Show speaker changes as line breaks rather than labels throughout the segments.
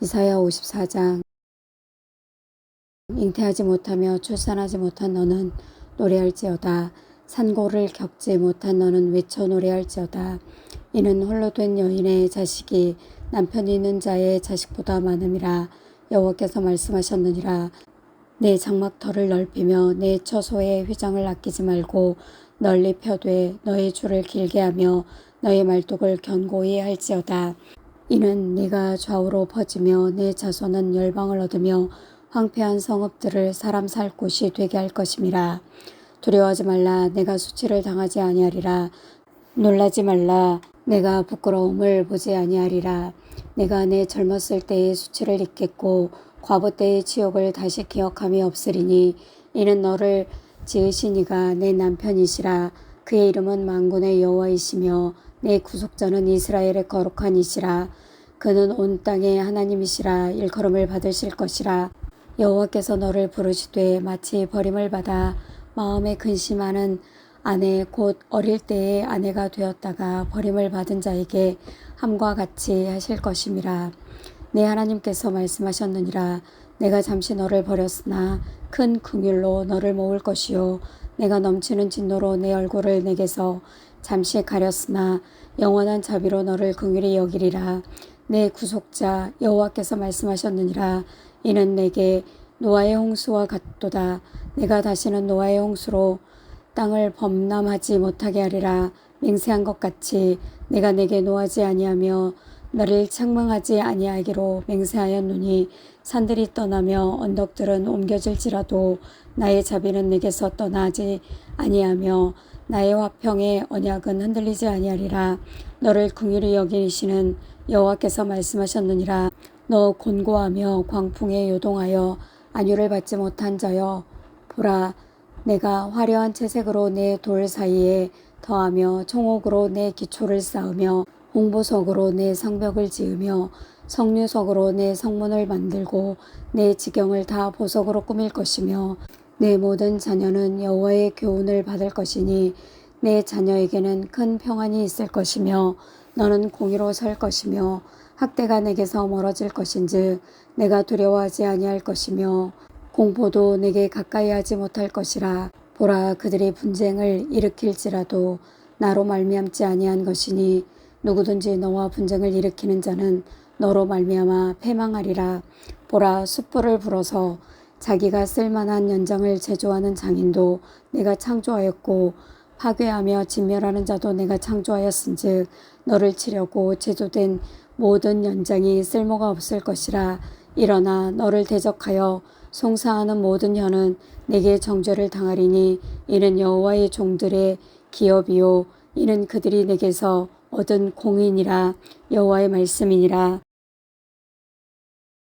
이사야 54장. 잉태하지 못하며 출산하지 못한 너는 노래할지어다. 산고를 겪지 못한 너는 외쳐 노래할지어다. 이는 홀로 된 여인의 자식이 남편이 있는 자의 자식보다 많음이라 여호와께서 말씀하셨느니라. 내 장막터를 넓히며 내 처소의 휘장을 아끼지 말고 널리 펴되 너의 줄을 길게 하며 너의 말뚝을 견고히 할지어다 이는 네가 좌우로 퍼지며 내 자손은 열방을 얻으며 황폐한 성읍들을 사람 살 곳이 되게 할 것임이라. 두려워하지 말라. 내가 수치를 당하지 아니하리라. 놀라지 말라. 내가 부끄러움을 보지 아니하리라. 내가 내 젊었을 때의 수치를 잊겠고 과부 때의 치욕을 다시 기억함이 없으리니 이는 너를 지으신 이가 내 남편이시라. 그의 이름은 만군의 여호와이시며 내 구속자는 이스라엘의 거룩한 이시라. 그는 온 땅의 하나님이시라 일컬음을 받으실 것이라. 여호와께서 너를 부르시되 마치 버림을 받아 마음에 근심하는 아내 곧 어릴 때의 아내가 되었다가 버림을 받은 자에게 함과 같이 하실 것임이라. 내 하나님께서 말씀하셨느니라. 내가 잠시 너를 버렸으나 큰 긍휼로 너를 모을 것이요 내가 넘치는 진노로 내 얼굴을 내게서 잠시 가렸으나 영원한 자비로 너를 긍휼히 여기리라. 내 구속자 여호와께서 말씀하셨느니라. 이는 내게 노아의 홍수와 같도다. 내가 다시는 노아의 홍수로 땅을 범람하지 못하게 하리라. 맹세한 것 같이 내가 내게 노하지 아니하며 너를 책망하지 아니하기로 맹세하였노니 산들이 떠나며 언덕들은 옮겨질지라도 나의 자비는 내게서 떠나지 아니하며 나의 화평의 언약은 흔들리지 아니하리라. 너를 긍휼히 여기시는 여호와께서 말씀하셨느니라. 너 곤고하며 광풍에 요동하여 안위를 받지 못한 자여 보라 내가 화려한 채색으로 내 돌 사이에 더하며 청옥으로 내 기초를 쌓으며 홍보석으로 내 성벽을 지으며 성류석으로 내 성문을 만들고 내 지경을 다 보석으로 꾸밀 것이며 내 모든 자녀는 여호와의 교훈을 받을 것이니 내 자녀에게는 큰 평안이 있을 것이며 너는 공의로 설 것이며 학대가 내게서 멀어질 것인즉 내가 두려워하지 아니할 것이며 공포도 내게 가까이 하지 못할 것이라. 보라 그들이 분쟁을 일으킬지라도 나로 말미암지 아니한 것이니 누구든지 너와 분쟁을 일으키는 자는 너로 말미암아 패망하리라. 보라 숯불을 불어서 자기가 쓸만한 연장을 제조하는 장인도 내가 창조하였고 파괴하며 진멸하는 자도 내가 창조하였은즉 너를 치려고 제조된 모든 연장이 쓸모가 없을 것이라. 일어나 너를 대적하여 송사하는 모든 혀는 내게 정죄를 당하리니 이는 여호와의 종들의 기업이요 이는 그들이 내게서 얻은 공인이라 여호와의 말씀이니라.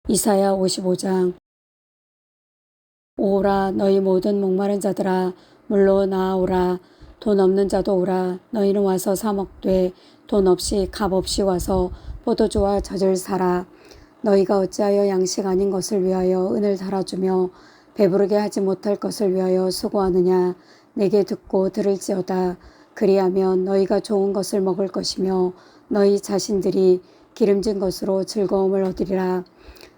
이사야 55장 오라 너희 모든 목마른 자들아 물로 나아오라. 돈 없는 자도 오라. 너희는 와서 사 먹되 돈 없이 값 없이 와서 포도주와 젖을 사라. 너희가 어찌하여 양식 아닌 것을 위하여 은을 달아주며 배부르게 하지 못할 것을 위하여 수고하느냐? 내게 듣고 들을지어다. 그리하면 너희가 좋은 것을 먹을 것이며 너희 자신들이 기름진 것으로 즐거움을 얻으리라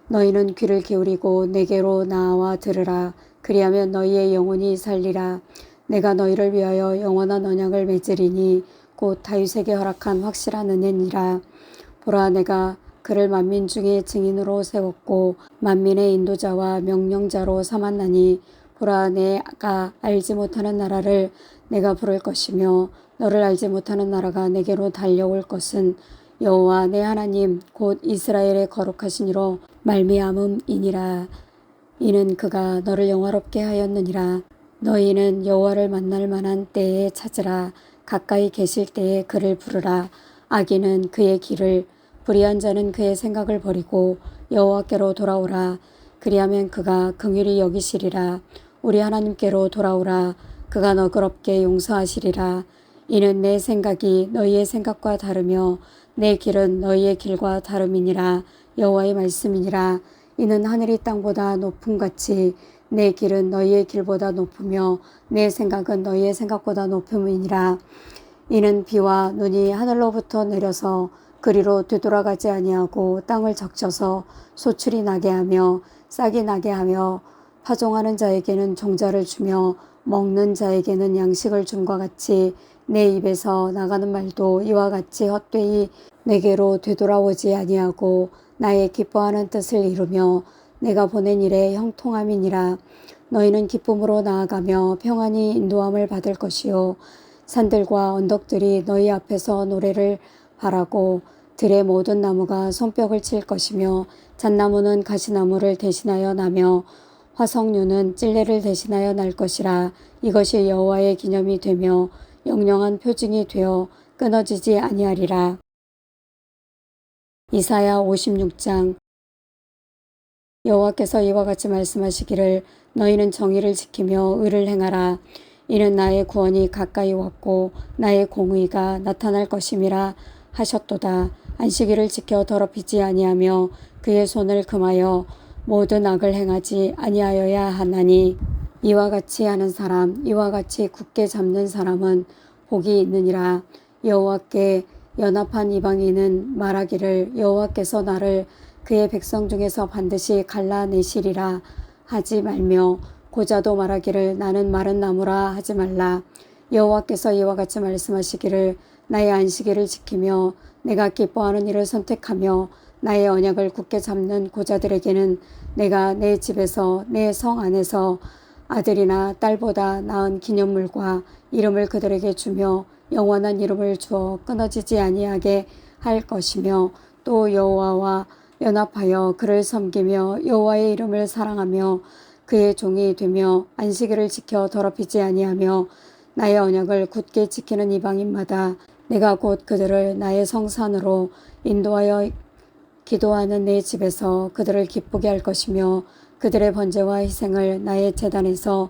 너희는 귀를 기울이고 내게로 나와 들으라. 그리하면 너희의 영혼이 살리라. 내가 너희를 위하여 영원한 언약을 맺으리니 곧 다윗에게 허락한 확실한 은혜니라. 보라 내가 그를 만민 중에 증인으로 세웠고 만민의 인도자와 명령자로 삼았나니 보라 내가 알지 못하는 나라를 내가 부를 것이며 너를 알지 못하는 나라가 내게로 달려올 것은 여호와 내 하나님 곧 이스라엘의 거룩하신 이로 말미암음이니라 이는 그가 너를 영화롭게 하였느니라 너희는 여호와를 만날 만한 때에 찾으라 가까이 계실 때에 그를 부르라 악인은 그의 길을 불의한 자는 그의 생각을 버리고 여호와께로 돌아오라. 그리하면 그가 긍휼히 여기시리라. 우리 하나님께로 돌아오라. 그가 너그럽게 용서하시리라. 이는 내 생각이 너희의 생각과 다르며 내 길은 너희의 길과 다름이니라. 여호와의 말씀이니라. 이는 하늘이 땅보다 높음 같이 내 길은 너희의 길보다 높으며 내 생각은 너희의 생각보다 높음이니라. 이는 비와 눈이 하늘로부터 내려서 그리로 되돌아가지 아니하고 땅을 적셔서 소출이 나게 하며 싹이 나게 하며 파종하는 자에게는 종자를 주며 먹는 자에게는 양식을 줌과 같이 내 입에서 나가는 말도 이와 같이 헛되이 내게로 되돌아오지 아니하고 나의 기뻐하는 뜻을 이루며 내가 보낸 일에 형통함이니라. 너희는 기쁨으로 나아가며 평안히 인도함을 받을 것이요. 산들과 언덕들이 너희 앞에서 노래를 바라고 들의 모든 나무가 손뼉을 칠 것이며 잣나무는 가시나무를 대신하여 나며 화석류는 찔레를 대신하여 날 것이라. 이것이 여호와의 기념이 되며 영영한 표징이 되어 끊어지지 아니하리라. 이사야 56장. 여호와께서 이와 같이 말씀하시기를 너희는 정의를 지키며 의를 행하라. 이는 나의 구원이 가까이 왔고 나의 공의가 나타날 것임이라 하셨도다. 안식일을 지켜 더럽히지 아니하며 그의 손을 금하여 모든 악을 행하지 아니하여야 하나니 이와 같이 하는 사람 이와 같이 굳게 잡는 사람은 복이 있느니라. 여호와께 연합한 이방인은 말하기를 여호와께서 나를 그의 백성 중에서 반드시 갈라내시리라 하지 말며 고자도 말하기를 나는 마른 나무라 하지 말라. 여호와께서 이와 같이 말씀하시기를 나의 안식일을 지키며 내가 기뻐하는 일을 선택하며 나의 언약을 굳게 잡는 고자들에게는 내가 내 집에서 내 성 안에서 아들이나 딸보다 나은 기념물과 이름을 그들에게 주며 영원한 이름을 주어 끊어지지 아니하게 할 것이며 또 여호와와 연합하여 그를 섬기며 여호와의 이름을 사랑하며 그의 종이 되며 안식일을 지켜 더럽히지 아니하며 나의 언약을 굳게 지키는 이방인마다 내가 곧 그들을 나의 성산으로 인도하여 기도하는 내 집에서 그들을 기쁘게 할 것이며 그들의 번제와 희생을 나의 재단에서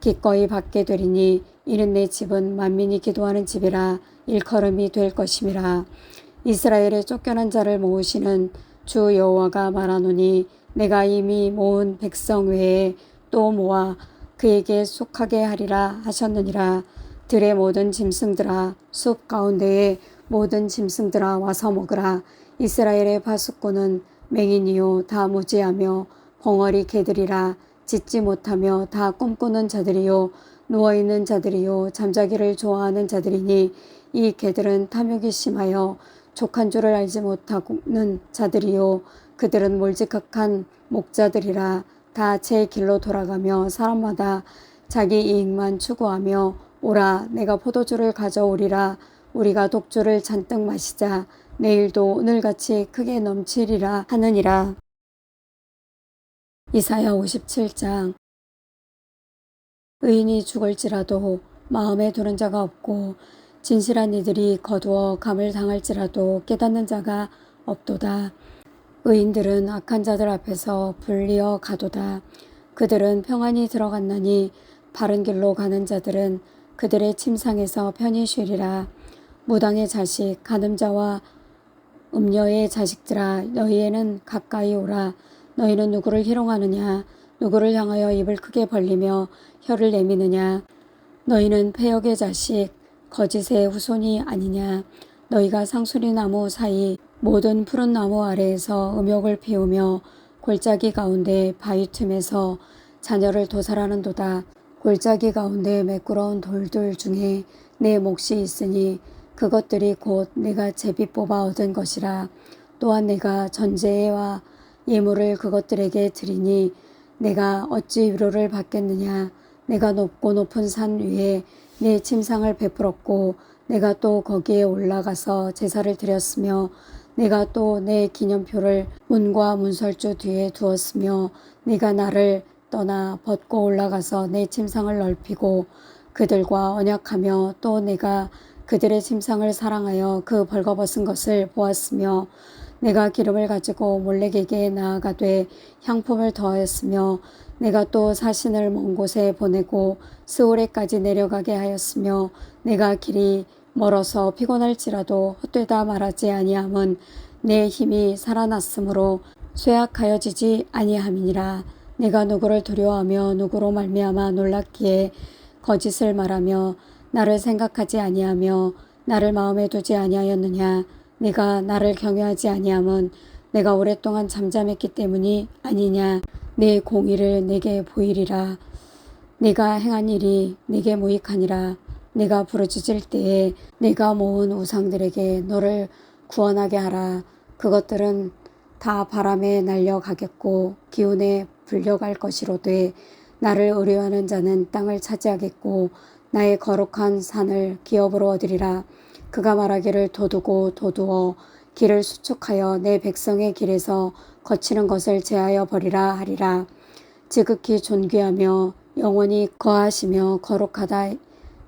기꺼이 받게 되리니 이는 내 집은 만민이 기도하는 집이라 일컬음이 될 것임이라. 이스라엘의 쫓겨난 자를 모으시는 주 여호와가 말하노니 내가 이미 모은 백성 외에 또 모아 그에게 속하게 하리라 하셨느니라. 들의 모든 짐승들아 숲 가운데에 모든 짐승들아 와서 먹으라. 이스라엘의 파수꾼은 맹인이요 다 무지하며 벙어리 개들이라 짖지 못하며 다 꿈꾸는 자들이요 누워있는 자들이요 잠자기를 좋아하는 자들이니 이 개들은 탐욕이 심하여 족한 줄을 알지 못하는 자들이요 그들은 몰지각한 목자들이라 다 제 길로 돌아가며 사람마다 자기 이익만 추구하며 오라 내가 포도주를 가져오리라 우리가 독주를 잔뜩 마시자 내일도 오늘같이 크게 넘치리라 하느니라. 이사야 57장 의인이 죽을지라도 마음에 두는 자가 없고 진실한 이들이 거두어 감을 당할지라도 깨닫는 자가 없도다. 의인들은 악한 자들 앞에서 불리어 가도다. 그들은 평안히 들어갔나니 바른 길로 가는 자들은 그들의 침상에서 편히 쉬리라. 무당의 자식, 가늠자와 음녀의 자식들아, 너희에는 가까이 오라. 너희는 누구를 희롱하느냐? 누구를 향하여 입을 크게 벌리며 혀를 내미느냐? 너희는 폐역의 자식, 거짓의 후손이 아니냐? 너희가 상수리 나무 사이 모든 푸른 나무 아래에서 음욕을 피우며 골짜기 가운데 바위 틈에서 자녀를 도살하는도다. 골짜기 가운데 매끄러운 돌들 중에 내 몫이 있으니 그것들이 곧 내가 제비 뽑아 얻은 것이라 또한 내가 전제와 예물을 그것들에게 드리니 내가 어찌 위로를 받겠느냐? 내가 높고 높은 산 위에 내 침상을 베풀었고 내가 또 거기에 올라가서 제사를 드렸으며 내가 또 내 기념표를 문과 문설주 뒤에 두었으며 네가 나를 떠나 벗고 올라가서 내 침상을 넓히고 그들과 언약하며 또 내가 그들의 침상을 사랑하여 그 벌거벗은 것을 보았으며 내가 기름을 가지고 몰래에게 나아가되 향품을 더하였으며 내가 또 사신을 먼 곳에 보내고 스오레까지 내려가게 하였으며 내가 길이 멀어서 피곤할지라도 헛되다 말하지 아니함은 내 힘이 살아났으므로 쇠약하여지지 아니함이니라. 내가 누구를 두려워하며 누구로 말미암아 놀랐기에 거짓을 말하며 나를 생각하지 아니하며 나를 마음에 두지 아니하였느냐 네가 나를 경외하지 아니함은 내가 오랫동안 잠잠했기 때문이 아니냐. 내 공의를 내게 보이리라. 내가 행한 일이 내게 무익하니라. 내가 부르짖을 때에 내가 모은 우상들에게 너를 구원하게 하라. 그것들은 다 바람에 날려가겠고 기운에 불려갈 것이로되 나를 의뢰하는 자는 땅을 차지하겠고 나의 거룩한 산을 기업으로 얻으리라 그가 말하기를 도두고 도두어 길을 수축하여 내 백성의 길에서 거치는 것을 제하여 버리라 하리라. 지극히 존귀하며 영원히 거하시며 거룩하다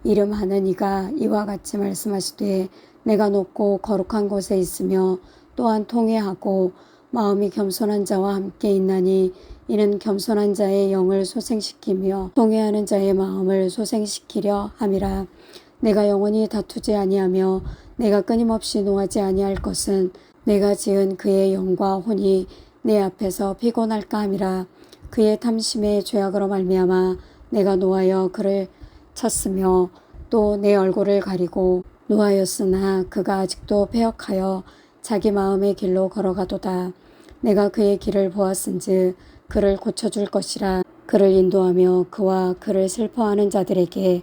이름하는 이가 이와 같이 말씀하시되 내가 높고 거룩한 곳에 있으며 또한 통회하고 마음이 겸손한 자와 함께 있나니 이는 겸손한 자의 영을 소생시키며 통회하는 자의 마음을 소생시키려 함이라 내가 영원히 다투지 아니하며 내가 끊임없이 노하지 아니할 것은 내가 지은 그의 영과 혼이 내 앞에서 피곤할까 함이라. 그의 탐심의 죄악으로 말미암아 내가 노하여 그를 쳤으며 또 내 얼굴을 가리고 노하였으나 그가 아직도 패역하여 자기 마음의 길로 걸어가도다. 내가 그의 길을 보았은즉 그를 고쳐줄 것이라. 그를 인도하며 그와 그를 슬퍼하는 자들에게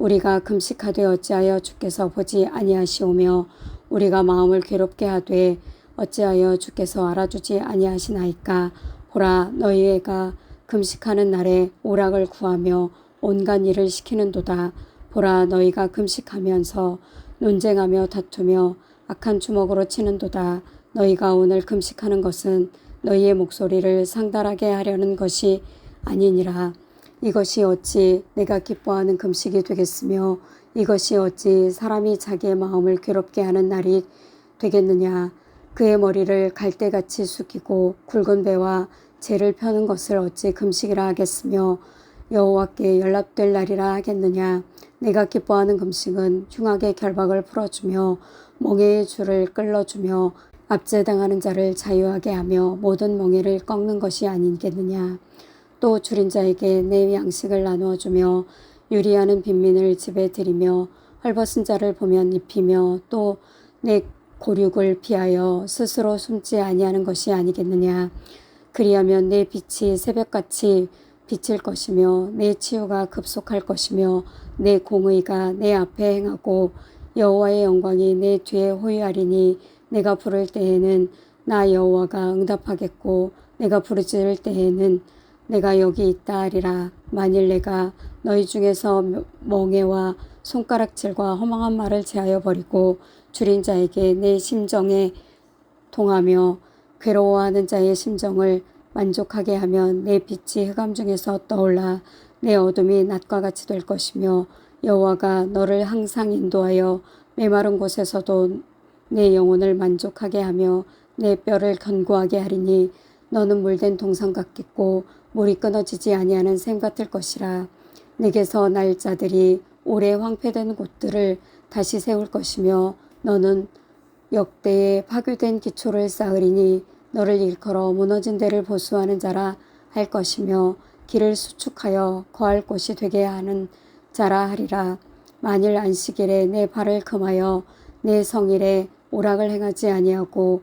우리가 금식하되 어찌하여 주께서 보지 아니하시오며 우리가 마음을 괴롭게 하되 어찌하여 주께서 알아주지 아니하시나이까? 보라 너희가 금식하는 날에 오락을 구하며 온갖 일을 시키는도다. 보라 너희가 금식하면서 논쟁하며 다투며 악한 주먹으로 치는도다. 너희가 오늘 금식하는 것은 너희의 목소리를 상달하게 하려는 것이 아니니라 이것이 어찌 내가 기뻐하는 금식이 되겠으며 이것이 어찌 사람이 자기의 마음을 괴롭게 하는 날이 되겠느냐? 그의 머리를 갈대같이 숙이고 굵은 배와 재를 펴는 것을 어찌 금식이라 하겠으며 여호와께 연락될 날이라 하겠느냐? 내가 기뻐하는 금식은 흉악의 결박을 풀어주며 멍에의 줄을 끌어주며 압제당하는 자를 자유하게 하며 모든 멍에를 꺾는 것이 아니겠느냐 또 줄인 자에게 내 양식을 나누어 주며 유리하는 빈민을 집에 들이며 헐벗은 자를 보면 입히며 또 내 고륙을 피하여 스스로 숨지 아니하는 것이 아니겠느냐. 그리하면 내 빛이 새벽같이 비칠 것이며 내 치유가 급속할 것이며 내 공의가 내 앞에 행하고 여호와의 영광이 내 뒤에 호위하리니 내가 부를 때에는 나 여호와가 응답하겠고 내가 부르짖을 때에는 내가 여기 있다 하리라. 만일 내가 너희 중에서 멍에와 손가락질과 허망한 말을 제하여 버리고 줄인 자에게 내 심정에 통하며 괴로워하는 자의 심정을 만족하게 하면 내 빛이 흑암 중에서 떠올라 내 어둠이 낮과 같이 될 것이며 여호와가 너를 항상 인도하여 메마른 곳에서도 내 영혼을 만족하게 하며 내 뼈를 견고하게 하리니 너는 물된 동상 같겠고 물이 끊어지지 아니하는 샘 같을 것이라. 내게서 날 자들이 오래 황폐된 곳들을 다시 세울 것이며 너는 역대의 파괴된 기초를 쌓으리니 너를 일컬어 무너진 데를 보수하는 자라 할 것이며 길을 수축하여 거할 곳이 되게 하는 자라 하리라. 만일 안식일에 내 발을 금하여 내 성일에 오락을 행하지 아니하고